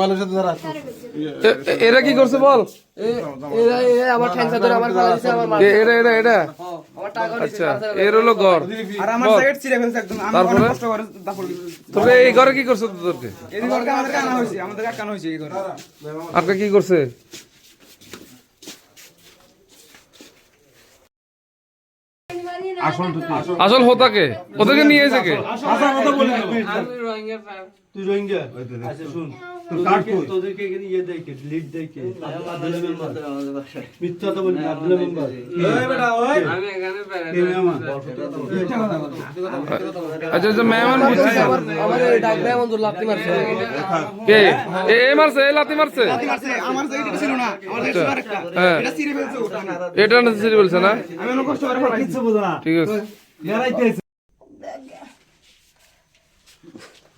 সাথে এ- এরা কি করছে বল? এরা এরা আমার ঠ্যাংসা ধরে আমার ফালা দিছে আমার মার এ- এটা এটা এটা আমার টাকা আচ্ছা এর হলো ঘর আর আমার জ্যাকেট ছিঁড়ে ফেলছে একদম। আমি কষ্ট করে দাফল তোকে এই ঘরে কি করছে তোদেরকে? এই এই ঘরে। আপনি কি করছে? আসল হোতাকে? ওদেরকে নিয়ে এসে কে? আমি রোহিঙ্গা তুই রোহিঙ্গা? আচ্ছা শুন। তোদেরকে ইয়ে লিড মিথ্যা তো বলি মেম্বার আমি এখানে আচ্ছা আচ্ছা মেহমান বুঝছি আমার আমার এই ডাক দেয় বন্ধু লাত্তি মারছে। কে? এ এ মারছে এ লাতি মারছে। মারছে, আমার জ্যাকেট ছিল না। আমার জ্যাকেট ছিল আরেকটা এটা ছিঁড়ে ফেলছে এটা না সিরি বলছে না? আমি অনেক কষ্ট করে ফেলাইছি কিচ্ছু না। ঠিক আছে।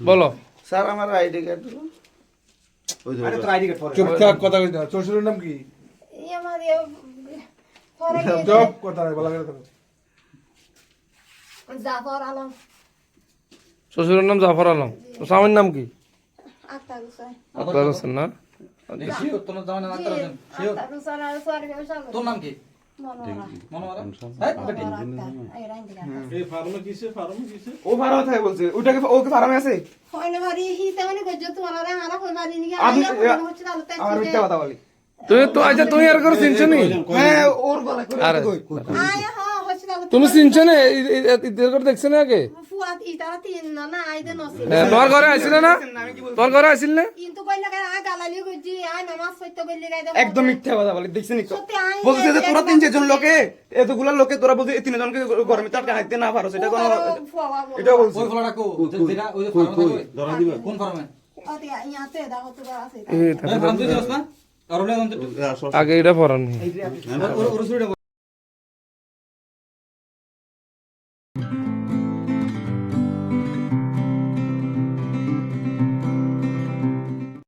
বলো। স্যার আমার আইডি কার্ড। তোর চুপচাপ কথা। শ্বশুরের নাম কি? চুপ কথা নাই বলা করে জাফর আলম। শ্বশুরের নাম জাফর আলম। তো স্বামীর নাম কি? আক্তার হোসেন। না? তোর নাম কি? ও থাকে বলছে? ওটাকে ওকে ফারামে আছে? কই মারি নি আমি- আইয়া হচ্ছে তাহলে তাই আমার মিথ্যা কথা বলি। তুমি তো আচ্ছা তুমি আর করে চিনছো নি? হ্যাঁ ওর গলা করে আরে। হ্যাঁ তুমি চিনছো না? করে দেখছ না আগে? তারা তিন হ্যাঁ, তোমার ঘরে আসছিল না? তোর ঘরে আসছিল না? একদম মিথ্যা কথা বলি দেখছেন তো? বলছে যে তোরা তিন চারজন লোকে এতগুলা লোকে তোরা বলছে এই তিনজনকে গরমে তো আটকা না পারো সেটা কোনো এটা বলছে। ধরা দিবা? থাকে। আগে এটা পড়ানি